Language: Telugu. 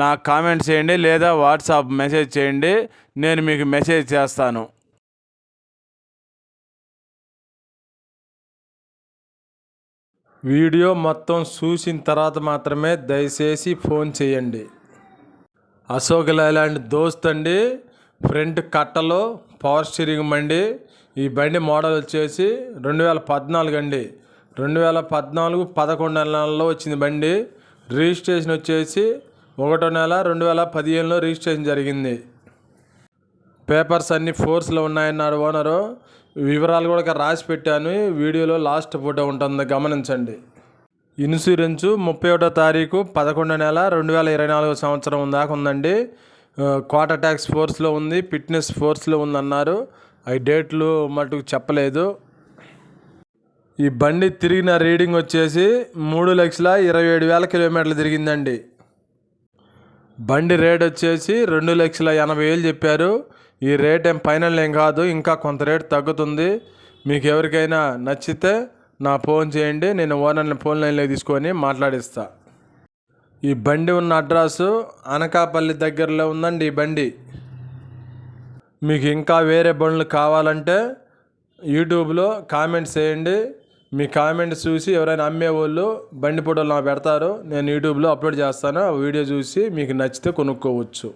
నాకు కామెంట్ చేయండి లేదా వాట్సాప్ మెసేజ్ చేయండి. నేను మీకు మెసేజ్ చేస్తాను. వీడియో మొత్తం చూసిన తర్వాత మాత్రమే దయచేసి ఫోన్ చేయండి. అశోక్ లైలాండ్ దోస్త్ అండి. ఫ్రంట్ కట్టలో పవర్ స్టీరింగ్ బండి ఈ బండి మోడల్ వచ్చేసి రెండు వేల పద్నాలుగు అండి. రెండు వేల పద్నాలుగు పదకొండు నెలల్లో వచ్చింది బండి. రిజిస్ట్రేషన్ వచ్చేసి ఒకటో నెల రెండు వేల పదిహేనులో రిజిస్ట్రేషన్ జరిగింది. పేపర్స్ అన్ని ఫోర్స్లో ఉన్నాయన్నాడు ఓనరు. వివరాలు కూడా రాసి పెట్టాను. వీడియోలో లాస్ట్ ఫోటో ఉంటుంది. గమనించండి. ఇన్సూరెన్సు ముప్పై ఒకటో తారీఖు పదకొండో నెల రెండు వేల ఇరవై నాలుగో సంవత్సరం దాకా ఉందండి. ఆ, క్వార్టర్ ట్యాక్స్ ఫోర్స్లో ఉంది. ఫిట్నెస్ ఫోర్స్లో ఉందన్నారు. అవి డేట్లు మటుకు చెప్పలేదు. ఈ బండి తిరిగిన రీడింగ్ వచ్చేసి మూడు లక్షల ఇరవై ఏడు వేల కిలోమీటర్లు తిరిగిందండి. బండి రేట్ వచ్చేసి రెండు లక్షల ఎనభై వేలు చెప్పారు. ఈ రేట్ ఏం ఫైనల్ ఏం కాదు ఇంకా కొంత రేట్ తగ్గుతుంది. మీకు ఎవరికైనా నచ్చితే నా ఫోన్ చేయండి నేను ఓనర్ని ఫోన్ లైన్లోకి తీసుకొని మాట్లాడిస్తా. ఈ బండి ఉన్న అడ్రస్ అనకాపల్లి దగ్గరలో ఉందండి ఈ బండి. మీకు ఇంకా వేరే బండ్లు కావాలంటే యూట్యూబ్లో కామెంట్స్ చేయండి. మీ కామెంట్ చూసి ఎవరైనా అమ్మే వాళ్ళు బండి ఫోటోలు నాకు పెడతారు నేను యూట్యూబ్లో అప్లోడ్ చేస్తాను. ఆ వీడియో చూసి మీకు నచ్చితే కొనుక్కోవచ్చు.